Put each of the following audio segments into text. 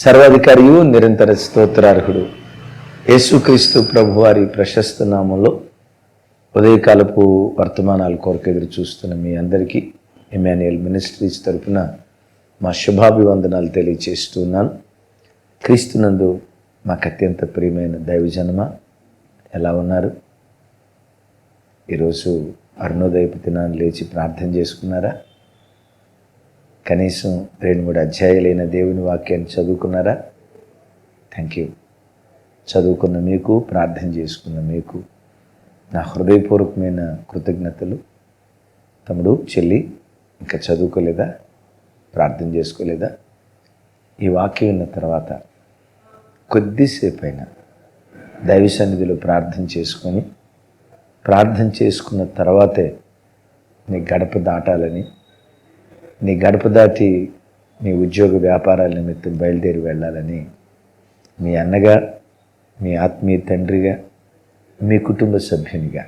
సర్వాధికారియు నిరంతర స్తోత్రార్హుడు. యేసుక్రీస్తు ప్రభువారి ప్రశస్త నామంలో ఉదయకాలపు వర్తమానాల కొరకు ఎదురు చూస్తున్న మీ అందరికీ ఎమాన్యుయల్ మినిస్ట్రీస్ తరపున మా శుభాభివందనాలు తెలియచేస్తున్నాను క్రీస్తునందు మాకు అత్యంత ప్రియమైన దైవజనమ ఎలా ఉన్నారు? ఈరోజు అరుణోదయపు దినాన్ని లేచి ప్రార్థన చేసుకున్నారా? కనీసం రెండు మూడు అధ్యాయాలైన దేవుని వాక్యాన్ని చదువుకున్నారా? థ్యాంక్ యూ చదువుకున్న మీకు ప్రార్థన చేసుకున్న మీకు నా హృదయపూర్వకమైన కృతజ్ఞతలు. తమ్ముడు చెల్లి ఇంకా చదువుకోలేదా? ప్రార్థన చేసుకోలేదా? ఈ వాక్యం విన్న తర్వాత కొద్దిసేపు అయినా దైవ సన్నిధిలో ప్రార్థన చేసుకొని ప్రార్థన చేసుకున్న తర్వాతే నీ గడప దాటాలని నీ గడప దాటి నీ ఉద్యోగ వ్యాపారాల నిమిత్తం బయలుదేరి వెళ్ళాలని మీ అన్నగా మీ ఆత్మీయ తండ్రిగా మీ కుటుంబ సభ్యునిగా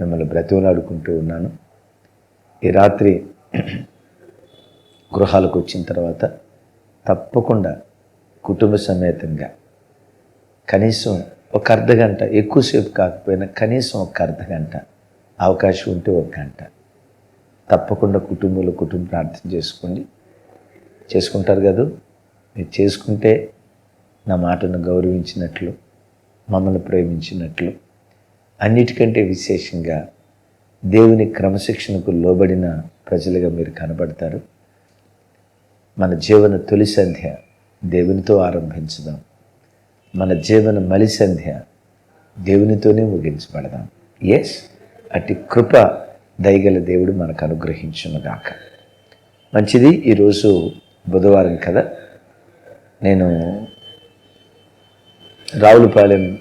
మిమ్మల్ని బ్రతిమలాడుకుంటూ ఉన్నాను. ఈ రాత్రి గృహాలకు వచ్చిన తర్వాత తప్పకుండా కుటుంబ సమేతంగా కనీసం ఒక అర్ధ గంట ఎక్కువసేపు కాకపోయినా కనీసం ఒక అర్ధ గంట అవకాశం ఉంటే ఒక గంట. తప్పకుండా కుటుంబంలో కుటుంబ ప్రార్థన చేసుకోండి. చేసుకుంటారు కదా? మీరు చేసుకుంటే నా మాటను గౌరవించినట్లు మమ్మల్ని ప్రేమించినట్లు అన్నిటికంటే విశేషంగా దేవుని క్రమశిక్షణకు లోబడిన ప్రజలుగా మీరు కనబడతారు. మన జీవన తొలి సంధ్య దేవునితో ఆరంభించుదాం. మన జీవన మలి సంధ్య దేవునితోనే ముగించబడదాం. ఎస్ అట్టి కృప దయగల దేవుడు మనకు అనుగ్రహించునుగాక. మంచిది ఈరోజు బుధవారం కదా? నేను రావులపాలెం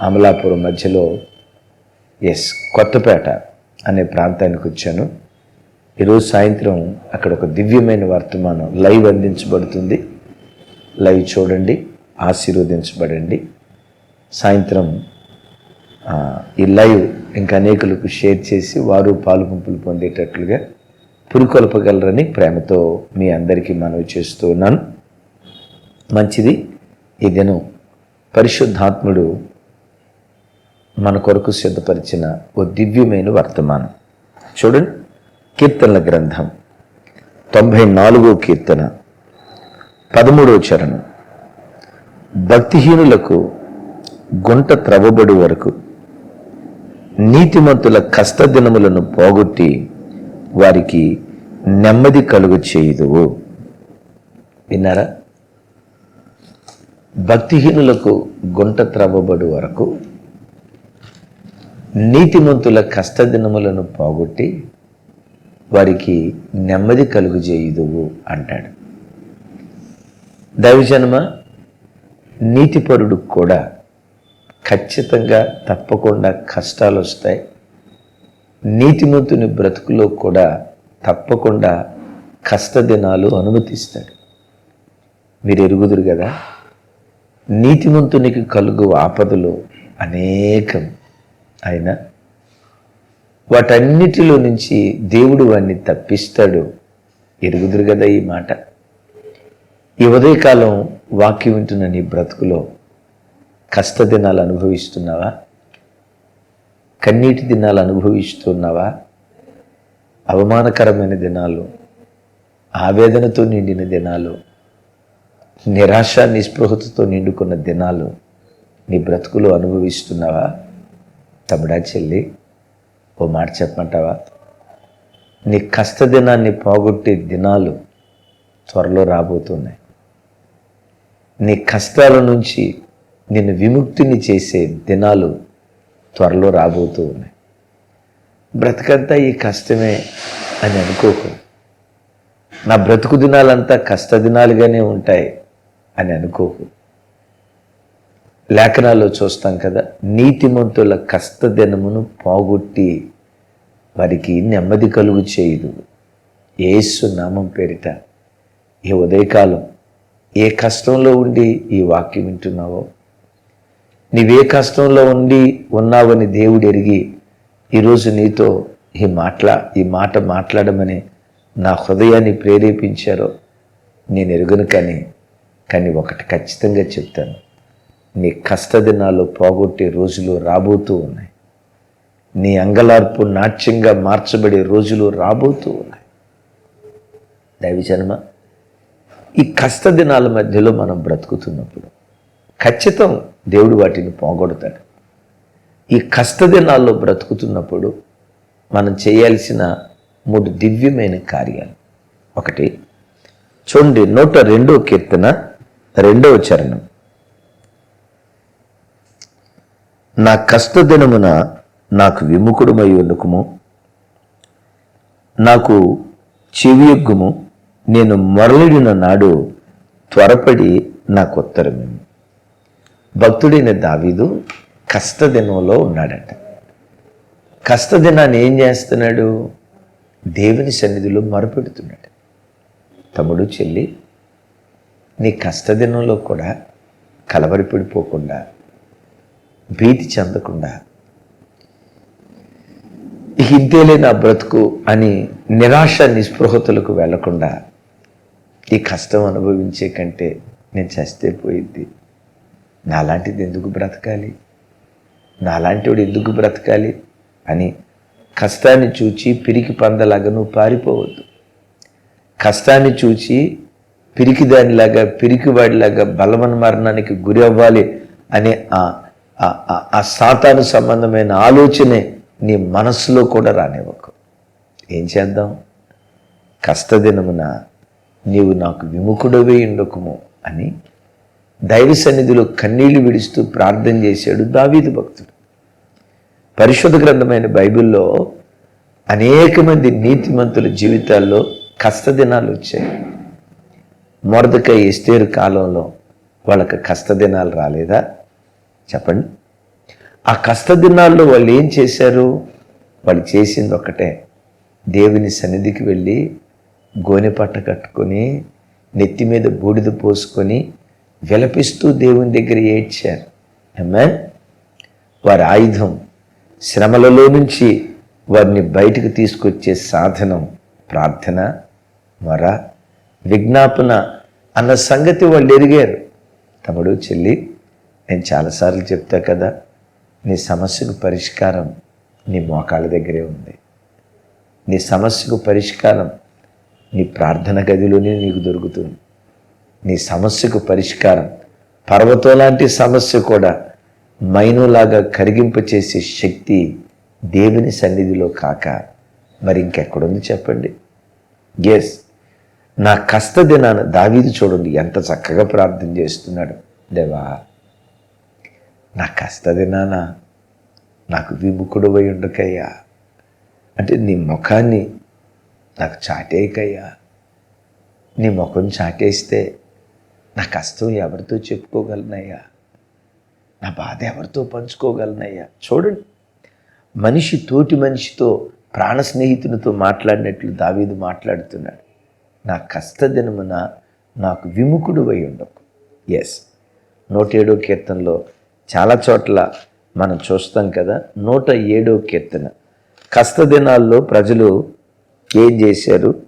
అమలాపురం మధ్యలో ఎస్ కొత్తపేట అనే ప్రాంతానికి వచ్చాను. ఈరోజు సాయంత్రం అక్కడ ఒక దివ్యమైన వర్తమానం లైవ్ అందించబడుతుంది. లైవ్ చూడండి ఆశీర్వదించబడండి. సాయంత్రం ఈ లైవ్ ఇంకా అనేకులకు షేర్ చేసి వారు పాలుపంపులు పొందేటట్లుగా పురికొల్పగలరని ప్రేమతో మీ అందరికీ మనవి చేస్తూ ఉన్నాను. మంచిది. ఈ దినం పరిశుద్ధాత్ముడు మన కొరకు సిద్ధపరిచిన ఓ దివ్యమైన వర్తమానం. చూడండి. కీర్తనల గ్రంథం. తొంభై నాలుగో కీర్తన. పదమూడో చరణం. భక్తిహీనులకు గుంట త్రవ్వబడి వరకు నీతిమంతుల కష్టదినములను పోగొట్టి వారికి నెమ్మది కలుగు చేయుదువు. విన్నారా? భక్తిహీనులకు గుంట త్రవ్వబడి వరకు నీతిమంతుల కష్టదినములను పోగొట్టి వారికి నెమ్మది కలుగు చేయుదువు అంటాడు. దైవజన్మ నీతిపరుడు కూడా ఖచ్చితంగా తప్పకుండా కష్టాలు వస్తాయి నీతిమంతుని బ్రతుకులో కూడా తప్పకుండా కష్టదినాలు అనుమతిస్తాడు. మీరు ఎరుగుదురు కదా? నీతిమంతునికి కలుగు ఆపదలు అనేకం ఆయన వాటన్నిటిలో నుంచి దేవుడు వాడిని తప్పిస్తాడు. ఎరుగుదురు కదా ఈ మాట? ఈ ఉదయకాలం వాక్యం వింటున్న నీ బ్రతుకులో కష్ట దినాలు అనుభవిస్తున్నావా కన్నీటి దినాలు అనుభవిస్తున్నావా అవమానకరమైన దినాలు ఆవేదనతో నిండిన దినాలు నిరాశ నిస్పృహతతో నిండుకున్న దినాలు నీ బ్రతుకులో అనుభవిస్తున్నావా? తమిడా చెల్లి ఓ మాట చెప్పమంటావా? నీ కష్ట దినాన్ని పోగొట్టే దినాలు త్వరలో రాబోతున్నాయి. నీ కష్టాల నుంచి నిన్ను విముక్తిని చేసే దినాలు త్వరలో రాబోతూ ఉన్నాయి. బ్రతకంతా ఈ కష్టమే అని అనుకోకు. నా బ్రతుకు దినాలంతా కష్ట దినాలుగానే ఉంటాయి అని అనుకోకు. లేఖనాల్లో చూస్తాం కదా నీతిమంతుల కష్ట దినమును పోగొట్టి వారికి నెమ్మది కలుగు చేయదు. ఏసు నామం పేరిట ఈ ఉదయకాలం ఏ కష్టంలో ఉండి ఈ వాక్యం వింటున్నావో నీవే కష్టంలో ఉండి ఉన్నావని దేవుడు ఎరిగి ఈరోజు నీతో ఈ మాట్లా ఈ మాట మాట్లాడమని నా హృదయాన్ని ప్రేరేపించారో నేను ఎరుగును కానీ కానీ ఒకటి ఖచ్చితంగా చెప్తాను. నీ కష్టదినాలు పోగొట్టే రోజులు రాబోతూ ఉన్నాయి. నీ అంగలార్పు నాట్యంగా మార్చబడే రోజులు రాబోతూ ఉన్నాయి. దైవజన్మ ఈ కష్టదినాల మధ్యలో మనం బ్రతుకుతున్నప్పుడు ఖచ్చితం దేవుడు వాటిని పోగొడతాడు. ఈ కష్టదినాల్లో బ్రతుకుతున్నప్పుడు మనం చేయాల్సిన మూడు దివ్యమైన కార్యాలు. ఒకటి చూడండి నూట రెండో కీర్తన రెండవ చరణం. నా కష్టదినమున నాకు విముఖుడమై ఉండుకుము. నాకు చెవియొగ్గుము. నేను మరలిడిన నాడు త్వరపడి నాకు ఉత్తరమేమి భక్తుడైన దావీదు కష్టదినంలో ఉన్నాడట. కష్టదినాన్ని ఏం చేస్తున్నాడు? దేవుని సన్నిధిలో మరపెడుతున్నాడు. తమ్ముడు చెల్లి నీ కష్టదినంలో కూడా కలవరిపడిపోకుండా భీతి చెందకుండా ఇక ఇంతేలే నా బ్రతుకు అని నిరాశ నిస్పృహతులకు వెళ్ళకుండా ఈ కష్టం అనుభవించే కంటే నేను చస్తే పోయింది నాలాంటిది ఎందుకు బ్రతకాలి? నాలాంటివాడు ఎందుకు బ్రతకాలి? అని కష్టాన్ని చూచి పిరికి పందలాగా నువ్వు పారిపోవద్దు. కష్టాన్ని చూచి పిరికి దానిలాగా పిరికివాడిలాగా బలవన్ మరణానికి గురి అవ్వాలి అనే ఆ ఆ- ఆ సాతాను సంబంధమైన ఆలోచనే నీ మనస్సులో కూడా రానివ్వకు. ఏం చేద్దాం? కష్టదినమున నీవు నాకు విముఖుడవే ఉండకుము అని దైవ సన్నిధిలో కన్నీళ్ళు విడుస్తూ ప్రార్థన చేశాడు దావీదు భక్తుడు. పరిశుద్ధ గ్రంథమైన బైబిల్లో అనేక మంది నీతిమంతుల జీవితాల్లో కష్టదినాలు వచ్చాయి. మొరదక ఎస్తేరు కాలంలో వాళ్ళకి కష్టదినాలు రాలేదా? చెప్పండి. ఆ కష్టదినాల్లో వాళ్ళు ఏం చేశారు? వాళ్ళు చేసింది ఒకటే. దేవుని సన్నిధికి వెళ్ళి గోనె పట్ట కట్టుకొని నెత్తి మీద బూడిద పోసుకొని విలపిస్తూ దేవుని దగ్గర ఏడ్చారు. అమ్మా వారి ఆయుధం శ్రమలలో నుంచి వారిని బయటకు తీసుకొచ్చే సాధనం ప్రార్థన వర విజ్ఞాపన అన్న సంగతి వాళ్ళు ఎరిగారు. తమ్ముడు చెల్లి నేను చాలాసార్లు చెప్తా కదా నీ సమస్యకు పరిష్కారం నీ మోకాళ్ళ దగ్గరే ఉంది. నీ సమస్యకు పరిష్కారం నీ ప్రార్థన గదిలోనే నీకు దొరుకుతుంది. నీ సమస్యకు పరిష్కారం. పర్వతం లాంటి సమస్య కూడా మైనులాగా కరిగింపచేసే శక్తి దేవుని సన్నిధిలో కాక మరి ఇంకెక్కడుంది చెప్పండి? ఎస్ నా కష్ట దినాన దావీదు చూడండి ఎంత చక్కగా ప్రార్థన చేస్తున్నాడు. దేవా నా కష్ట దినాన నాకు విముఖుడు అయి ఉండకయ్యా. అంటే నీ ముఖాన్ని నాకు చాటేయకయ్యా. నీ ముఖం చాటేస్తే నా కష్టం ఎవరితో చెప్పుకోగలనయ్యా? నా బాధ ఎవరితో పంచుకోగలనయ్యా? చూడండి. మనిషి తోటి మనిషితో ప్రాణ స్నేహితునితో మాట్లాడినట్లు దావీదు మాట్లాడుతున్నాడు. నా కష్టదినమున నాకు విముఖుడు అయి ఉండకు. ఎస్ నూట ఏడో కీర్తనలో చాలా చోట్ల మనం చూస్తాం కదా నూట ఏడో కీర్తన. కష్టదినాల్లో ప్రజలు ఏం చేశారు?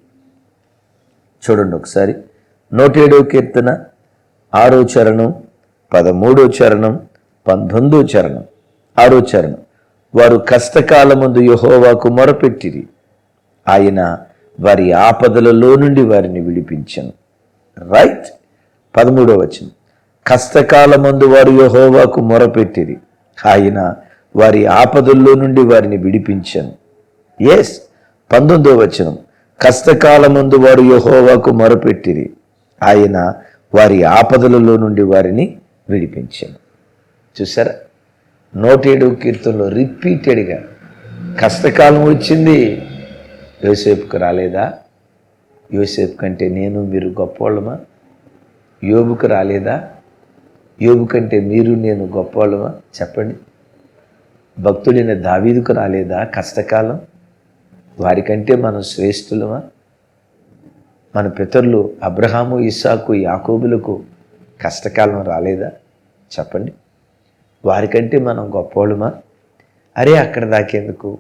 చూడండి ఒకసారి. నూట ఏడో కీర్తన ఆరో చరణం పదమూడో చరణం పంతొమ్మిదో చరణం ఆరో చరణం. వారు కష్టకాలమందు యహోవాకు మొరపెట్టిరి. ఆయన వారి ఆపదలలో నుండి వారిని విడిపించను. రైట్? పదమూడో వచనం. కష్టకాలమందు వారు యహోవాకు మొరపెట్టిరి. ఆయన వారి ఆపదల్లో నుండి వారిని విడిపించను. ఎస్ పంతొమ్మిదో వచనం. కష్టకాలమందు వారు యహోవాకు మొరపెట్టిరి. ఆయన వారి ఆపదలలో నుండి వారిని విడిపించాను. చూసారా? నూటేడు కీర్తనలో రిపీటెడ్గా కష్టకాలం వచ్చింది. యోసేపుకు రాలేదా? యోసేపు కంటే నేను మీరు గొప్పవాళ్ళమా యోబుకు రాలేదా? యోబు కంటే మీరు నేను గొప్పవాళ్ళమా చెప్పండి. భక్తుడైన దావీదుకు రాలేదా కష్టకాలం? వారికంటే మనం శ్రేష్ఠులమా? మన పితరులు అబ్రహాము ఇస్సాకు యాకోబులకు కష్టకాలం రాలేదా? చెప్పండి. వారికంటే మనం గొప్పవాళ్ళమా అరే అక్కడ దాకేందుకు?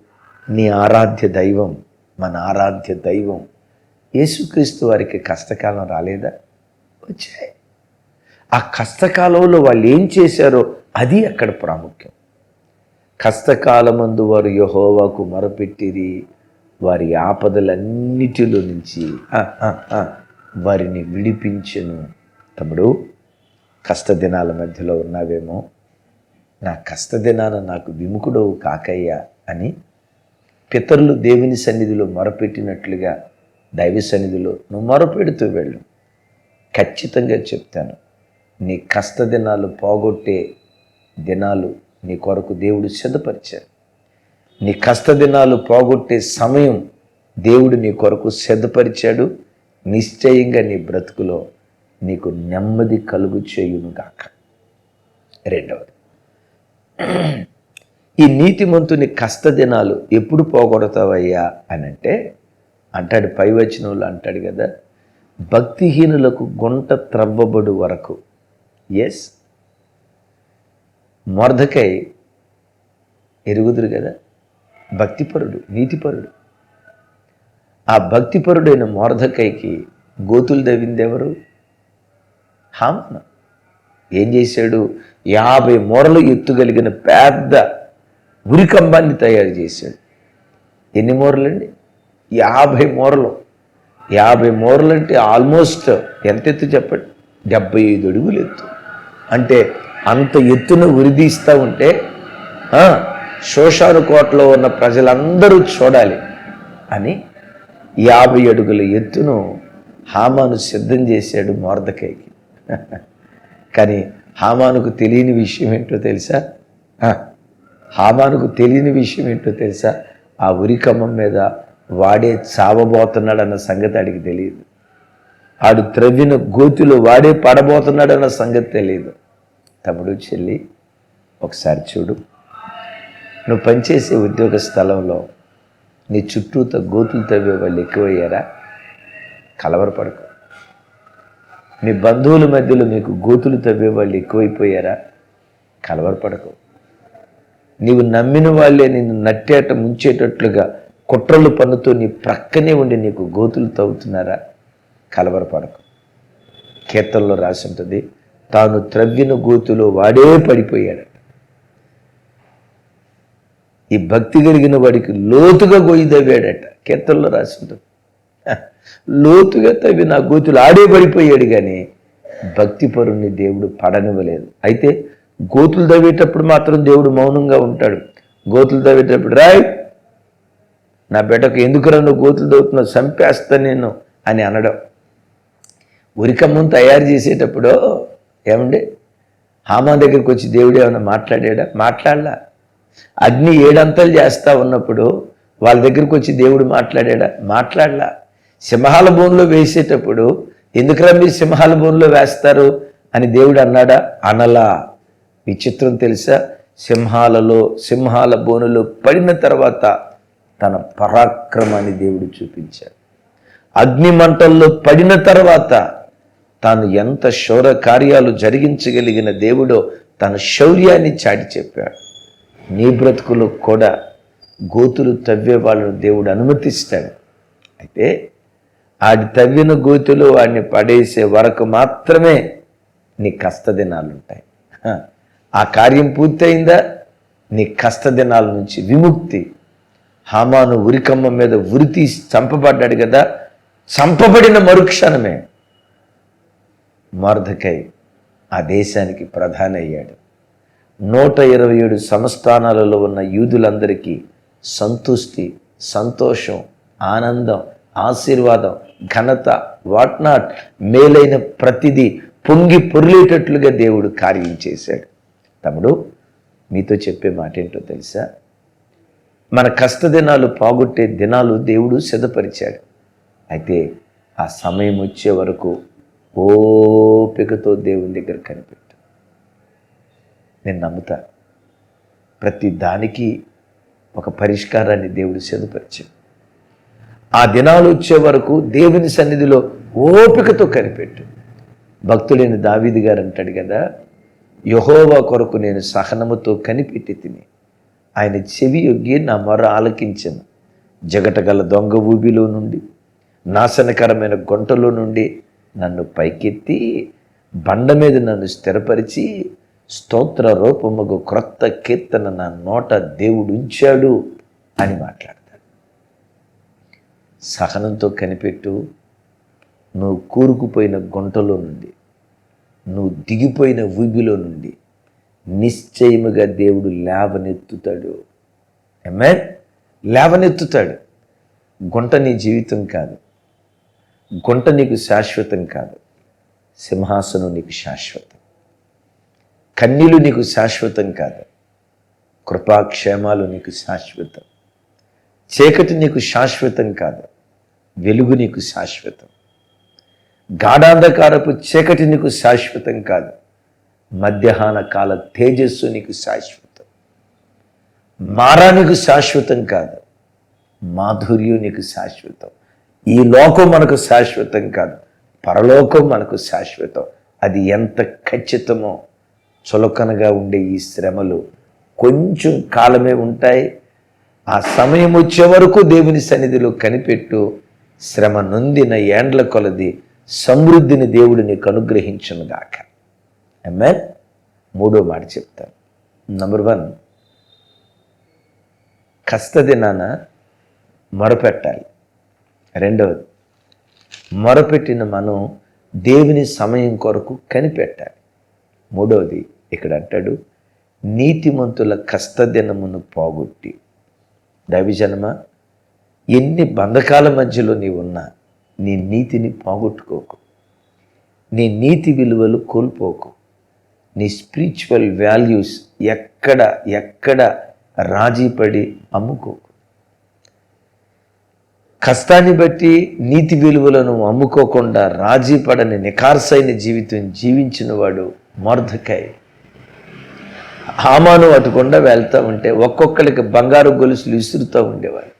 నీ ఆరాధ్య దైవం మన ఆరాధ్య దైవం యేసుక్రీస్తు వారికి కష్టకాలం రాలేదా? వచ్చాయి. ఆ కష్టకాలంలో వాళ్ళు ఏం చేశారో అది అక్కడ ప్రాముఖ్యం. కష్టకాలమందు వారు యహోవాకు మొరపెట్టిరి. వారి ఆపదలన్నిటిలో నుంచి ఆ, ఆ, ఆ, వారిని విడిపించెను. తమ్ముడు కష్టదినాల మధ్యలో ఉన్నావేమో. నా కష్టదినాన నాకు విముఖుడవు కాకయ్యా అని పితరులు దేవుని సన్నిధిలో మొరపెట్టినట్లుగా దైవ సన్నిధిలో నువ్వు మొరపెడుతూ వెళ్ళు. ఖచ్చితంగా చెప్తాను నీ కష్టదినాలు పోగొట్టే దినాలు నీ కొరకు దేవుడు సిద్ధపరిచారు నీ కష్టదినాలు పోగొట్టే సమయం దేవుడు నీ కొరకు సిద్ధపరిచాడు. నిశ్చయంగా నీ బ్రతుకులో నీకు నెమ్మది కలుగు చేయునుగాక. రెండవది ఈ నీతిమంతుని కష్టదినాలు ఎప్పుడు పోగొడతావయ్యా అని అంటే అంటాడు పైవచనంలో అంటాడు కదా భక్తిహీనులకు గుంట త్రవ్వబడు వరకు. ఎస్ మొరదకై ఎరుగుదురు కదా? భక్తిపరుడు నీతిపరుడు. ఆ భక్తిపరుడైన మోర్ధకైకి గోతులు దవ్విందెవరు హామన. ఏం చేశాడు? యాభై మూరలు ఎత్తుగలిగిన పెద్ద ఉరికంబాన్ని తయారు చేశాడు. ఎన్ని మూరలండి? యాభై మూరలు. యాభై మూరలు అంటే ఆల్మోస్ట్ ఎంత ఎత్తు చెప్పండి? డెబ్బై ఐదు అడుగులు ఎత్తు. అంటే అంత ఎత్తున ఉరిదీస్తూ ఉంటే శోషానుకోటలో శోషాను కోటలో ఉన్న ప్రజలందరూ చూడాలి అని యాభై అడుగుల ఎత్తును హామాను సిద్ధం చేశాడు మోర్దకైకి. కానీ హామానుకు తెలియని విషయం ఏంటో తెలుసా? హామానుకు తెలియని విషయం ఏంటో తెలుసా? ఆ ఉరికమ్మం మీద వాడే చావబోతున్నాడన్న సంగతి ఆడికి తెలియదు. ఆడు త్రవ్విన గోతిలో వాడే పడబోతున్నాడన్న సంగతి తెలియదు. తమ్ముడు చెల్లి ఒకసారి చూడు. నువ్వు పనిచేసే ఉద్యోగ స్థలంలో నీ చుట్టూతో గోతులు తవ్వే వాళ్ళు ఎక్కువయ్యారా? కలవరపడకు. మీ బంధువుల మధ్యలో మీకు గోతులు తవ్వే వాళ్ళు ఎక్కువైపోయారా? కలవరపడకు. నీవు నమ్మిన వాళ్ళే నిన్ను నట్టేట ముంచేటట్లుగా కుట్రలు పన్నుతో నీ ప్రక్కనే ఉండి నీకు గోతులు తవ్వుతున్నారా? కలవరపడకు. కీర్తనలో రాసి ఉంటుంది తాను త్రవ్విన గోతులో వాడే పడిపోయాడు. ఈ భక్తి కలిగిన వాడికి లోతుగా గొయ్యి తవ్వాడట. కీర్తనలో రాసింటుంది లోతుగా తవ్వి నా గోతులు ఆడే పడిపోయాడు కానీ భక్తి పరుణ్ణి దేవుడు పడనివ్వలేదు. అయితే గోతులు తవ్వేటప్పుడు మాత్రం దేవుడు మౌనంగా ఉంటాడు. గోతులు తవ్వేటప్పుడు రాయ్ నా బిడ్డకు ఎందుకురా నువ్వు గోతులు తవ్వుతున్నావు? చంపేస్తా నేను అని అనడం. ఉరికమ్మం తయారు చేసేటప్పుడు ఏమండి? హామా దగ్గరికి వచ్చి దేవుడు ఏమైనా మాట్లాడాడా? మాట్లాడలా. అగ్ని ఏడంతలు చేస్తా ఉన్నప్పుడు వాళ్ళ దగ్గరికి వచ్చి దేవుడు మాట్లాడా మాట్లాడలా. సింహాల భూమిలో వేసేటప్పుడు ఎందుకురా మీరు సింహాల భూమిలో వేస్తారు అని దేవుడు అన్నాడా? అనలా. విచిత్రం తెలుసా? సింహాలలో సింహాల బోనులో పడిన తర్వాత తన పరాక్రమాన్ని దేవుడు చూపించాడు. అగ్ని మంటల్లో పడిన తర్వాత తాను ఎంత శౌర కార్యాలు జరిగించగలిగిన దేవుడో తన శౌర్యాన్ని చాటి చెప్పాడు. నీ బ్రతుకులు కూడా గోతులు తవ్వే వాళ్ళను దేవుడు అనుమతిస్తాడు. అయితే ఆడి తవ్విన గోతులు వాడిని పడేసే వరకు మాత్రమే నీ కష్టదినాలు ఉంటాయి. ఆ కార్యం పూర్తయిందా? నీ కష్టదినాల నుంచి విముక్తి. హామాను ఉరికమ్మ మీద ఉరి తీసి చంపబడ్డాడు కదా? చంపబడిన మరుక్షణమే. మార్ధకై ఆ దేశానికి ప్రధాన అయ్యాడు నూట ఇరవై ఏడు సంస్థానాలలో ఉన్న యూదులందరికీ సంతుష్టి సంతోషం ఆనందం ఆశీర్వాదం ఘనత వాట్ నాట్ మేలైన ప్రతిదీ పొంగి పొర్లేటట్లుగా దేవుడు కార్యం చేశాడు. తమ్ముడు మీతో చెప్పే మాట ఏంటో తెలుసా? మన కష్టదినాలు పోగొట్టే దినాలు దేవుడు సిద్ధపరిచాడు. అయితే ఆ సమయం వచ్చే వరకు ఓపికతో దేవుని దగ్గర కనిపెట్టు. నేను నమ్ముతా. ప్రతి దానికి ఒక పరిష్కారాన్ని దేవుడు సిద్ధపరిచాడు ఆ దినాలు వచ్చే వరకు దేవుని సన్నిధిలో ఓపికతో కనిపెట్టు. భక్తుడైన దావీది గారు అంటాడు కదా యహోవా కొరకు నేను సహనముతో కనిపెట్టి తిని ఆయన చెవి యొగ్గి నా మొర ఆలకించను. జగటగల దొంగ ఊబిలో నుండి నాశనకరమైన గుంటలో నుండి నన్ను పైకెత్తి బండ మీద నన్ను స్థిరపరిచి స్తోత్ర రూపముకు క్రొత్త కీర్తన నా నోట దేవుడు ఉంచాడు అని మాట్లాడతాడు. సహనంతో కనిపెట్టు నువ్వు కూరుకుపోయిన గుంటలో నుండి నువ్వు దిగిపోయిన ఊబిలో నుండి నిశ్చయముగా దేవుడు లేవనెత్తుతాడు. ఎమ్మె లేవనెత్తుతాడు. గుంట నీ జీవితం కాదు. గుంట నీకు శాశ్వతం కాదు. సింహాసనం నీకు శాశ్వతం. కన్నీలు నీకు శాశ్వతం కాదు. కృపాక్షేమాలు నీకు శాశ్వతం. చీకటి నీకు శాశ్వతం కాదు. వెలుగు నీకు శాశ్వతం. గాఢాంధకారపు చీకటి నీకు శాశ్వతం కాదు. మధ్యాహ్న కాల తేజస్సు నీకు శాశ్వతం. మారా నీకు శాశ్వతం కాదు. మాధుర్యం నీకు శాశ్వతం. ఈ లోకం మనకు శాశ్వతం కాదు. పరలోకం మనకు శాశ్వతం. అది ఎంత ఖచ్చితమో చులకనగా ఉండే ఈ శ్రమలు కొంచెం కాలమే ఉంటాయి. ఆ సమయం వచ్చే వరకు దేవుని సన్నిధిలో కనిపెట్టు శ్రమ నొందిన ఏండ్ల కొలది సమృద్ధిని దేవుడు నీకు అనుగ్రహించును గాక. ఎంఏ మూడో మాట చెప్తాను. నంబర్ వన్ కష్టదినాన మొరపెట్టాలి. రెండవది మొరపెట్టిన మనం దేవుని సమయం కొరకు కనిపెట్టాలి. మూడవది ఇక్కడ అంటాడు నీతిమంతుల కష్టదినమును పోగొట్టి. దైవజనమ ఎన్ని బంధకాల మధ్యలో నీ ఉన్నా నీ నీతిని పోగొట్టుకోకు. నీ నీతి విలువలు కోల్పోకు. నీ స్పిరిచువల్ వాల్యూస్ ఎక్కడ ఎక్కడ రాజీపడి అమ్ముకోకు. కష్టాన్ని బట్టి నీతి విలువలను అమ్ముకోకుండా రాజీపడని నికార్సైన జీవితం జీవించినవాడు వాడు హామాను అటుకుండా వెళ్తూ ఉంటే ఒక్కొక్కరికి బంగారు గొలుసులు ఇసురుతూ ఉండేవారు.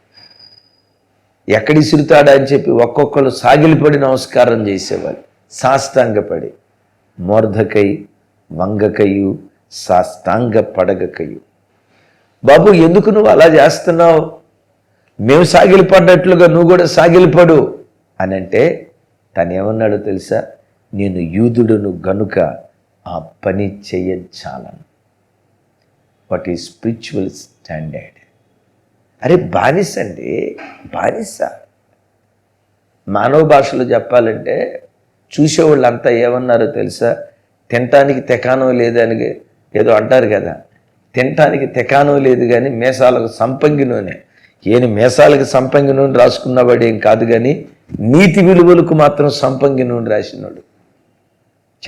ఎక్కడ ఇసురుతాడా అని చెప్పి ఒక్కొక్కరు సాగిలిపడి నమస్కారం చేసేవారు. సాష్టాంగపడి. మోర్ధకై వంగకయు సాష్టాంగ పడగకయు బాబు ఎందుకు నువ్వు అలా చేస్తున్నావు? మేము సాగిలిపడ్డట్లుగా నువ్వు కూడా సాగిలిపడు అని అంటే తనేమన్నాడో తెలుసా? నేను యూదుడును గనుక ఆ పని చెయ్యచాలను వాట్ ఈ స్పిరిచువల్ స్టాండర్డ్? అరే బానిస అండి బానిస. మానవ భాషలో చెప్పాలంటే చూసేవాళ్ళంతా ఏమన్నారో తెలుసా? తినటానికి తెకానం లేదని ఏదో అంటారు కదా. తినటానికి తెకానం లేదు కానీ మేసాలకు సంపంగి నూనె. ఈయన మేసాలకు సంపంగి నూనె రాసుకున్నవాడు ఏం కాదు కానీ నీతి విలువలకు మాత్రం సంపంగి నూనె రాసినాడు.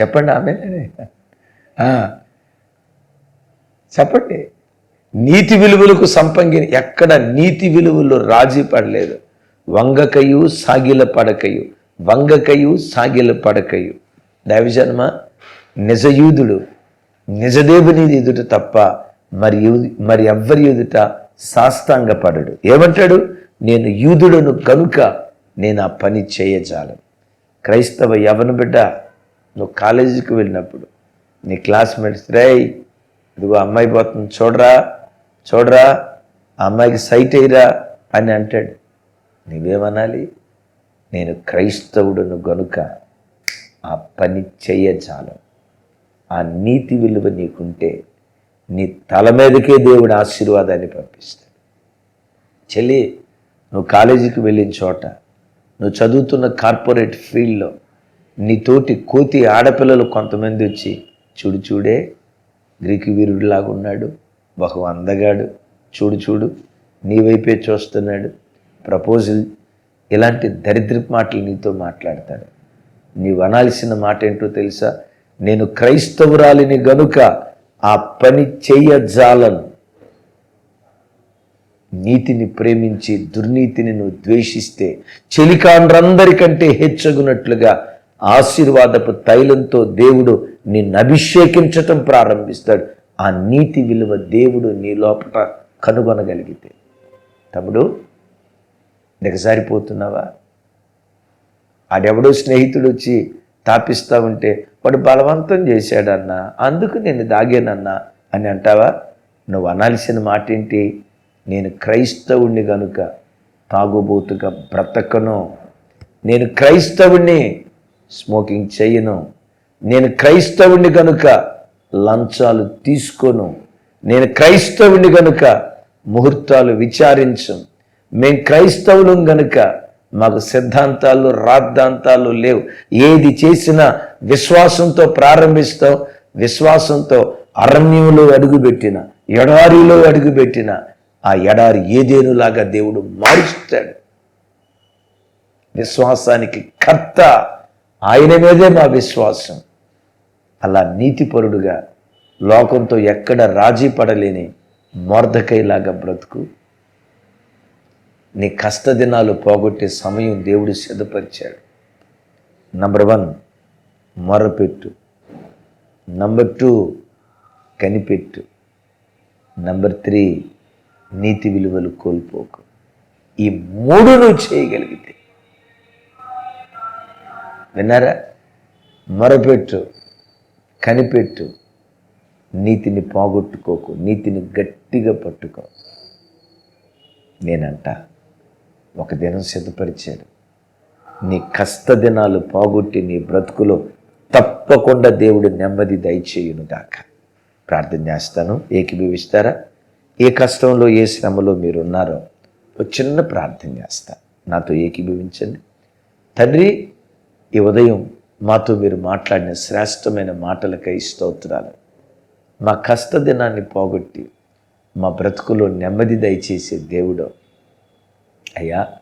చెప్పండి ఆమె. చెప్పండి. నీతి విలువలకు సంపంగిన ఎక్కడ నీతి విలువలు రాజీ పడలేదు. వంగకయు సాగిల పడకయు. వంగకయు సాగిల పడకయు. దైవజన్మ నిజయూదుడు నిజదేవుని ఎదుట తప్ప మరి మరి ఎవ్వరి ఎదుట సాష్టాంగపడడు. ఏమంటాడు? నేను యూదుడను కనుక నేను ఆ పని చేయజాలను క్రైస్తవ యవన బిడ్డ నువ్వు కాలేజీకి వెళ్ళినప్పుడు నీ క్లాస్మేట్స్ రేయ్ ఇదిగో అమ్మాయి పోతుంది. చూడరా చూడరా ఆ అమ్మాయికి సైట్ అయ్యిరా అని అంటాడు. నువ్వేమనాలి? నేను క్రైస్తవుడును గనుక ఆ పని చెయ్యచాలం ఆ నీతి విలువ నీకుంటే నీ తల మీదకే దేవుడు ఆశీర్వాదాన్ని పంపిస్తాడు. చెల్లి నువ్వు కాలేజీకి వెళ్ళిన చోట నువ్వు చదువుతున్న కార్పొరేట్ ఫీల్డ్లో నీ తోటి కోతి ఆడపిల్లలు కొంతమంది వచ్చి చూడు చూడే గ్రీకు వీరుడిలాగున్నాడు. బహు అందగాడు. చూడు చూడు నీ వైపే చూస్తున్నాడు. ప్రపోజల్ ఇలాంటి దరిద్రపు మాటలు నీతో మాట్లాడతాడు. నీవు అనాల్సిన మాట ఏంటో తెలుసా? నేను క్రైస్తవురాలిని గనుక ఆ పని చెయ్యజాలను నీతిని ప్రేమించి దుర్నీతిని నువ్వు ద్వేషిస్తే చెలికాండ్రందరికంటే హెచ్చగునట్లుగా ఆశీర్వాదపు తైలంతో దేవుడు నిన్ను అభిషేకించటం ప్రారంభిస్తాడు. ఆ నీతి విలువ దేవుడు నీ లోపల కనుగొనగలిగితే. తమ్ముడు దిగజారిపోతున్నావా ఆడెవడో స్నేహితుడు వచ్చి తాపిస్తా ఉంటే వాడు బలవంతం చేశాడన్నా అందుకు నేను దాగానన్నా అని అంటావా? నువ్వు అనాల్సిన మాట ఏంటి నేను క్రైస్తవుణ్ణి గనుక తాగుబోతుగా బ్రతకను. నేను క్రైస్తవుణ్ణి స్మోకింగ్ చేయను. నేను క్రైస్తవుని కనుక లంచాలు తీసుకోను. నేను క్రైస్తవుని కనుక ముహూర్తాలు విచారించు మేం క్రైస్తవులం గనుక మాకు సిద్ధాంతాలు రాద్ధాంతాలు లేవు. ఏది చేసినా విశ్వాసంతో ప్రారంభిస్తాం విశ్వాసంతో అరణ్యంలో అడుగుపెట్టిన ఎడారిలో అడుగుపెట్టిన ఆ ఎడారి ఏదేనులాగా దేవుడు మారుస్తాడు. విశ్వాసానికి కర్త ఆయన మీదే మా విశ్వాసం. అలా నీతిపరుడుగా లోకంతో ఎక్కడ రాజీ పడలేని మోర్ధకైలాగా బ్రతుకు. నీ కష్టదినాలు పోగొట్టే సమయం దేవుడు సిద్ధపరిచాడు. నంబర్ వన్ మొరపెట్టు. నంబర్ టూ కనిపెట్టు. నంబర్ త్రీ నీతి విలువలు కోల్పోకు. ఈ మూడు నువ్వు చేయగలిగితే విన్నారా? మొరపెట్టు కనిపెట్టు నీతిని పోగొట్టుకోకు నీతిని గట్టిగా పట్టుకో. నేనంట ఒక దినం సిద్ధపరిచాడు నీ కష్ట దినాలు పోగొట్టి నీ బ్రతుకులో తప్పకుండా దేవుడు నెమ్మది దయచేయును గాక. ప్రార్థన చేస్తాను. ఏకీభవిస్తారా? ఏ కష్టంలో ఏ శ్రమలో మీరు ఉన్నారో ఒక చిన్న ప్రార్థన చేస్తా. నాతో ఏకీభవించండి. తండ్రి ఈ ఉదయం మాతో మీరు మాట్లాడిన శ్రేష్టమైన మాటలకై స్తోత్రాలు. మా కష్ట దినాన్ని పోగొట్టి మా బ్రతుకులో నెమ్మది దయచేసే దేవుడు. అయ్యా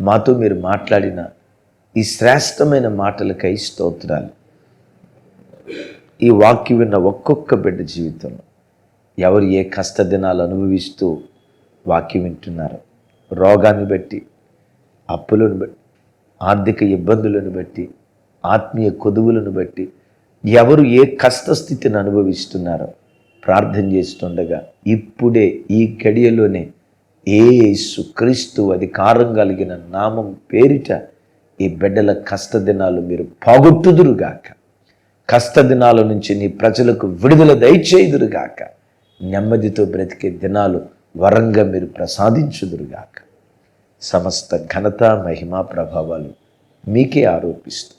మాతో మీరు మాట్లాడిన ఈ శ్రేష్టమైన మాటలకై స్తోత్రాలు. ఈ వాక్యం విన్న ఒక్కొక్క బిడ్డ జీవితంలో ఎవరు ఏ కష్ట దినాలు అనుభవిస్తూ వాక్యం వింటున్నారో రోగాన్ని బట్టి అప్పులను బట్టి ఆర్థిక ఇబ్బందులను బట్టి ఆత్మీయ కొదువులను బట్టి ఎవరు ఏ కష్టస్థితిని అనుభవిస్తున్నారో ప్రార్థన చేస్తుండగా ఇప్పుడే ఈ గడియలోనే ఏసు క్రీస్తు అధికారం కలిగిన నామం పేరిట ఈ బిడ్డల కష్టదినాలు మీరు పోగొట్టుదురుగాక. కష్టదినాల నుంచి నీ ప్రజలకు విడుదల దయచేయుదురుగాక. నెమ్మదితో బ్రతికే దినాలు వరంగా మీరు ప్రసాదించుదురుగాక. సమస్త ఘనత మహిమా ప్రభావాలు మీకే ఆరోపిస్తూ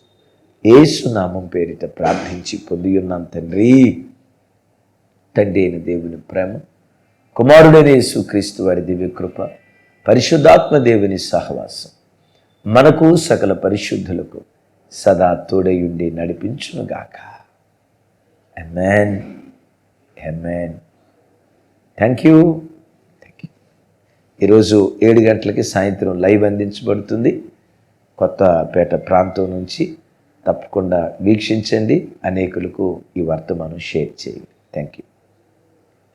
ఏసు నామం పేరిట ప్రార్థించి పొంది తండ్రి. తండ్రి అయిన దేవుని ప్రేమ కుమారుడైన యేసుక్రీస్తు వారి దివ్యకృప పరిశుద్ధాత్మ దేవుని సహవాసం మనకు సకల పరిశుద్ధులకు సదా తోడయుండి నడిపించునుగాక. ఎమెన్ ఎమెన్ థ్యాంక్ యూ ఈరోజు ఏడు గంటలకి సాయంత్రం లైవ్ అందించబడుతుంది. కొత్తపేట ప్రాంతం నుంచి తప్పకుండా వీక్షించండి. అనేకులకు ఈ వర్తమానం షేర్ చేయండి. Thank you